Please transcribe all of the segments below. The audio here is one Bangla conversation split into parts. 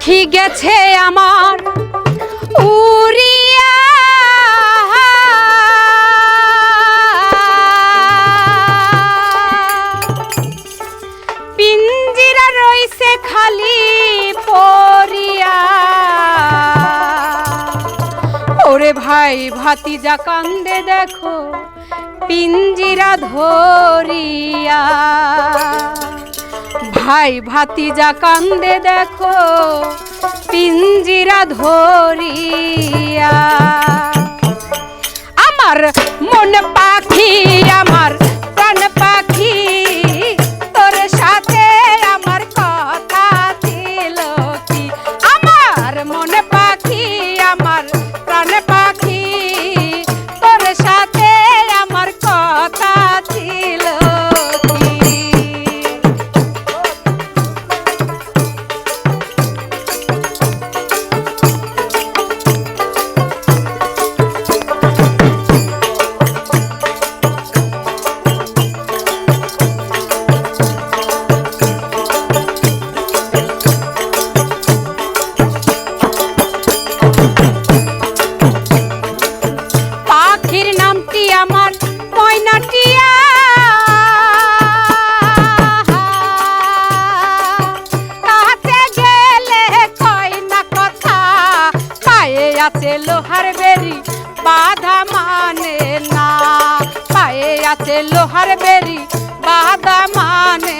পাখি গেছে আমার উড়িয়া। পিঞ্জিরা রইছে খালি পরিয়া ওরে ভাই কান্দে দেখো পিঞ্জিরা ধরিয়া। ভাই ভাতিজা কান্দে দেখো পিঞ্জিরা ধরিয়া। আমার আছে লোহার বেরি বাধা মানে না। পায়ে আছে লোহার বেরি বাধা মানে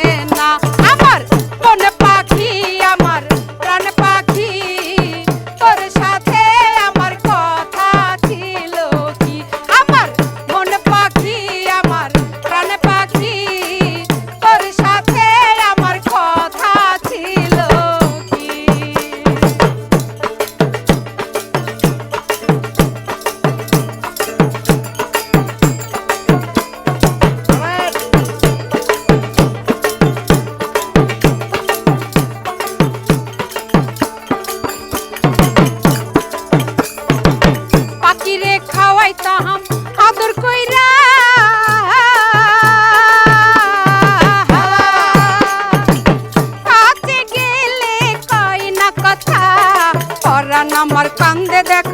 আদর কইরা। কাছে গেলে কই না কথা? পরান আমার কান্দে দেখ।